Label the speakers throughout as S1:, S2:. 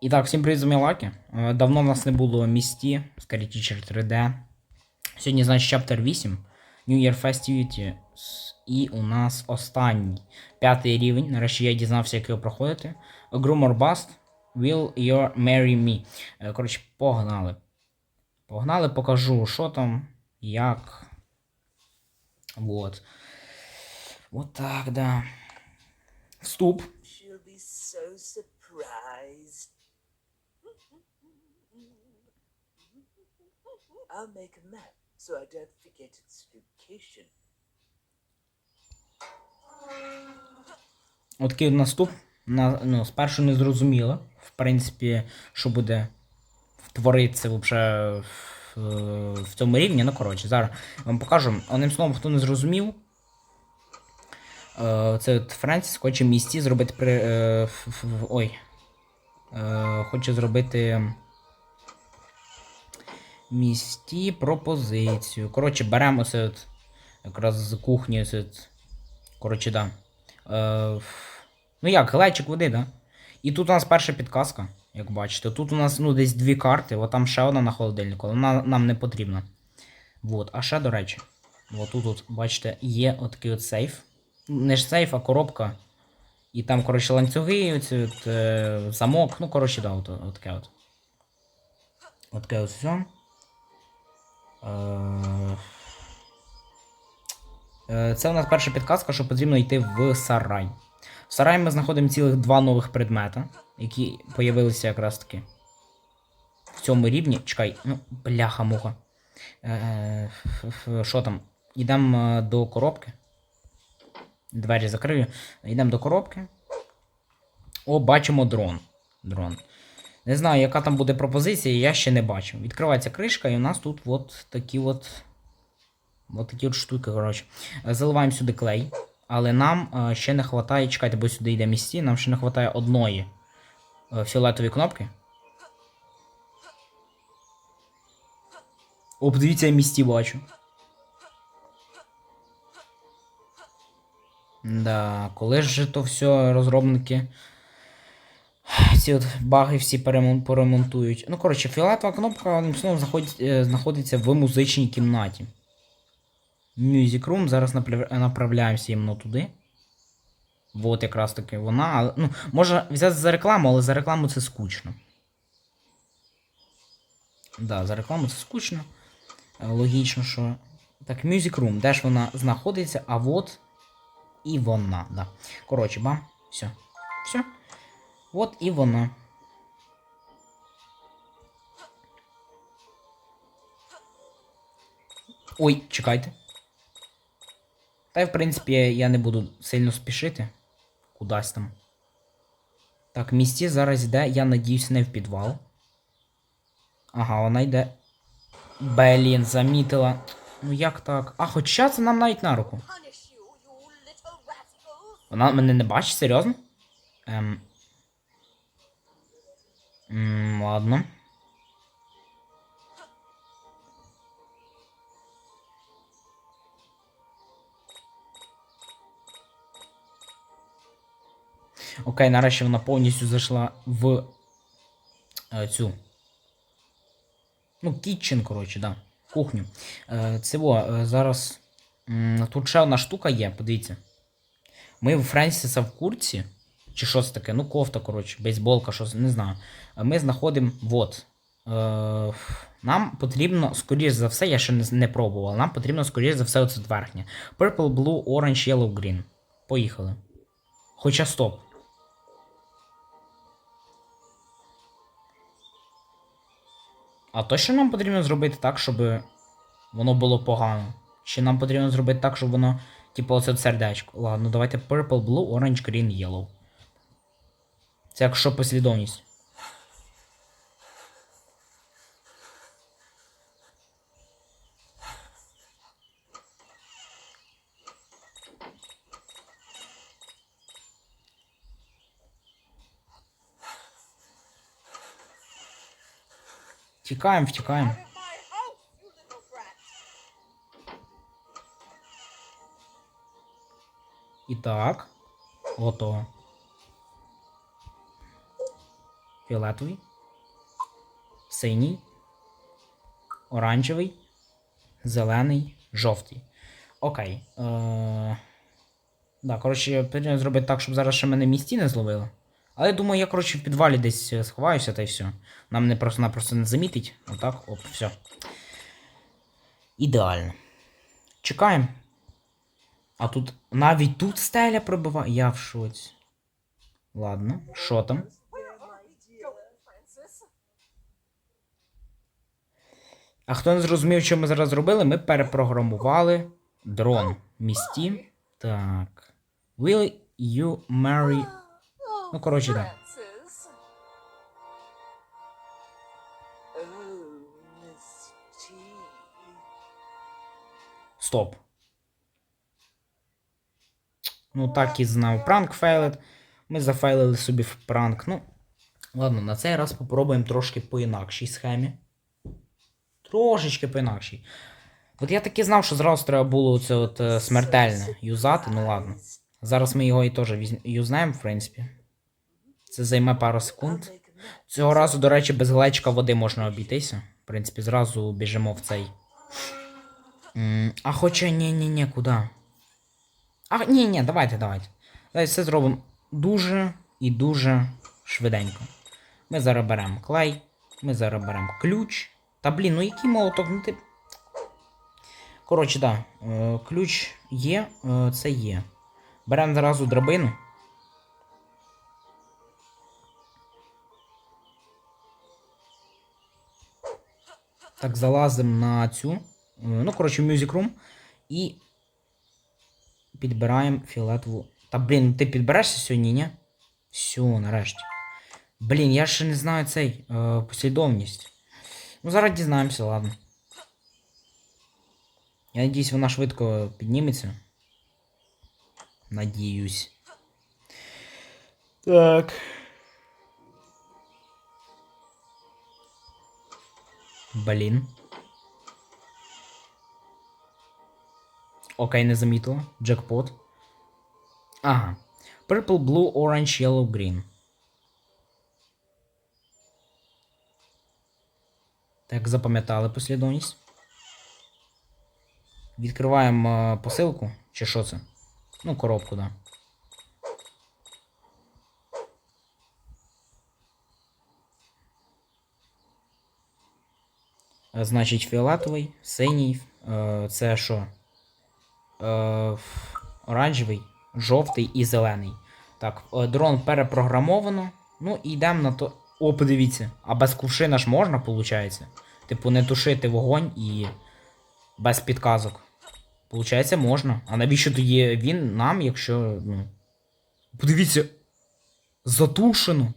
S1: І так, всім привіт, з. Е, Давно в нас не було місті, Scary Teacher 3D. Сьогодні, значить, чаптер 8. New Year Festivity. І у нас останній п'ятий рівень. Нарешті я дізнався, як його проходити. A Bust. Will you marry me? Е, Коротше, погнали. Погнали, покажу, що там, як. Вот. Вот так, да. Вступ.
S2: She'll be so surprised. I'll make a map so I don't forget its location.
S1: Отакий наступ. На, ну, спершу не зрозуміло, в принципі, що буде творитися в, в цьому рівні. Ну, коротше, зараз вам покажу. Одним словом, хто не зрозумів. Е, це от Френсіс хоче місті зробити при. Е, ой. Е, хоче зробити. Місті пропозицію. Коротше, беремо от, якраз з кухні. От, коротше, да. Е, ну як, глечик води, да? І тут у нас перша підказка, як бачите. Тут у нас ну, десь дві карти, от там ще одна на холодильнику, вона нам не потрібна. Вот. А ще, до речі, от тут, от, бачите, є отакий от сейф. Не ж сейф, а коробка. І там, коротше, ланцюги, оці от, е, замок. Ну, коротше, да, от, от таке от. От таке от все. Е, Е, Це у нас перша підказка, що потрібно йти в сарай. В сараї ми знаходимо цілих два нових предмета, які появилися якраз таки в цьому рівні. Чекай, ну, бляха-муха. Е, Що там? Йдемо до коробки. Двері закрию. Йдемо до коробки. О, бачимо дрон. Дрон. Не знаю, яка там буде пропозиція, я ще не бачив. Відкривається кришка, і у нас тут от такі от. От такі от штуки, коротше. Заливаємо сюди клей. Але нам е, ще не вистачає, чекайте, бо сюди йде місці, нам ще не вистачає одної е, фіолетової кнопки. О, подивіться, я місті бачу. Да, коли ж то все розробники. Ці от баги всі поремонтують. Ну, коротше, фіолетова кнопка одним словом, е, знаходиться в музичній кімнаті. Music Room. Зараз направляємося іменно туди. Вот якраз таки вона. Ну, можна взяти за рекламу, але за рекламу це скучно. Да, за рекламу це скучно. Е, Логічно, що. Так, Music Room, де ж вона знаходиться, а от і вона, да. Коротше, бам, все. Все. От і вона. Ой, чекайте. Та й в принципі я не буду сильно спішити. Кудась там. Так, в місті зараз йде, я надіюсь, не в підвал. Ага, вона йде. Блін, замітила. Ну як так? А, хоча це нам навіть на руку. Вона мене не бачить, серйозно? Ем. М, ладно. Окей, нарешті вона повністю зайшла в е, цю. Ну, кітчен, коротше, да. Кухню. Е, це во, е, зараз. м, тут ще одна штука є, подивіться. Ми в Френсіса в курці, чи що це таке, ну кофта, коротше, бейсболка, щось, не знаю. Ми знаходимо вот. Е, нам потрібно, скоріш за все, я ще не, не пробував, нам потрібно, скоріш за все, оце верхнє. Purple, Blue, Orange, Yellow, Green. Поїхали. Хоча стоп. А точно нам потрібно зробити так, щоб воно було погано? Чи нам потрібно зробити так, щоб воно, типу, оце сердечко. Ладно, давайте Purple, Blue, Orange, Green, Yellow. Це якщо послідовність. Тікаємо, втікаємо.
S2: Out of my house, you little brat!
S1: І так. Готово. Фіолетовий, синій, оранжевий, зелений, жовтий. Окей. Е... Да, коротше, потрібно зробити так, щоб зараз ще мене місті не зловили. Але я думаю, я, коротше, в підвалі десь е, сховаюся та й все. Нам мене просто-напросто не замітить. Отак, оп, все. Ідеально. Чекаємо. А тут навіть тут стеля пробиває. Я в шоці. Ладно, що там? А хто не зрозумів, що ми зараз зробили, ми перепрограмували дрон місті. Так. Will you marry. Ну, коротше, так. Стоп. Ну, так і знав. Пранк фейлит. Ми зафейлили собі в пранк. Ну, ладно, на цей раз попробуємо трошки по інакшій схемі. Трошечки по інакшій. От я таки знав, що зразу треба було це от е, смертельне юзати, ну ладно. Зараз ми його і теж візь- юзнаємо, в принципі. Це займе пару секунд. Цього разу, до речі, без глечка води можна обійтися. В принципі, зразу біжимо в цей. А хоча ні, ні, ні, куди? А, ні, ні, давайте, давайте. Давайте все зробимо дуже і дуже швиденько. Ми зараз беремо клей, ми зараз беремо ключ. Та блін, ну який молоток, ну ти. Коротше. Да, е, ключ є, е, це є. Беремо зразу драбину. Так, залазимо на цю. е, Ну, коротше, Music Room. І підбираємо фіолетову. Та блін, ти підберешся сьогодні, ні? Все, нарешті. Блін, я ще не знаю цей послідовність. Ну, зараз дізнаємося, ладно. Я надіюсь, вона швидко підніметься. Надіюсь. Так. Блін. Окей, не замітила. Джекпот. Ага. Purple, blue, orange, yellow, green. Так, запам'ятали послідовність. Відкриваємо е, посилку. Чи що це? Ну, коробку, да. Е, Значить, фіолетовий, синій. е, Це що? Оранжевий, жовтий і зелений. Так, дрон перепрограмовано. Ну і йдемо на то. О, подивіться, а без кувшина ж можна, виходить? Типу, не тушити вогонь і без підказок. Получається, можна. А навіщо тоді він нам, якщо. ну. Подивіться. Затушено.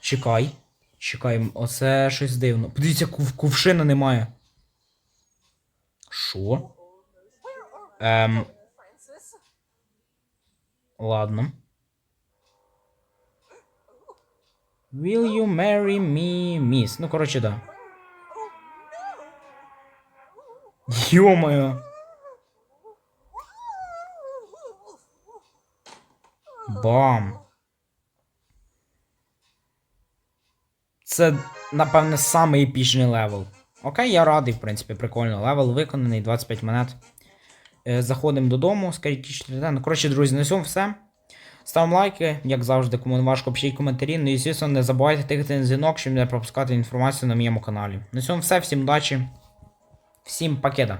S1: Чекай. Чекай, оце щось дивно. Подивіться, кув, кувшина немає. Що? Ем. Ладно. Will you marry me, miss? Ну, коротше, да. Ё-моё. Бам. Це, напевне, самий епічний левел. Окей, я радий, в принципі, прикольно. Левел виконаний, 25 монет. Е, Заходимо додому, скажіть 4 Ну, коротше, друзі, на цьому все. Ставимо лайки, як завжди, кому не важко, пишіть коментарі. Ну і звісно, не забувайте тикати на дзвінок, щоб не пропускати інформацію на моєму каналі. На цьому все, всім удачі. Всім пакета.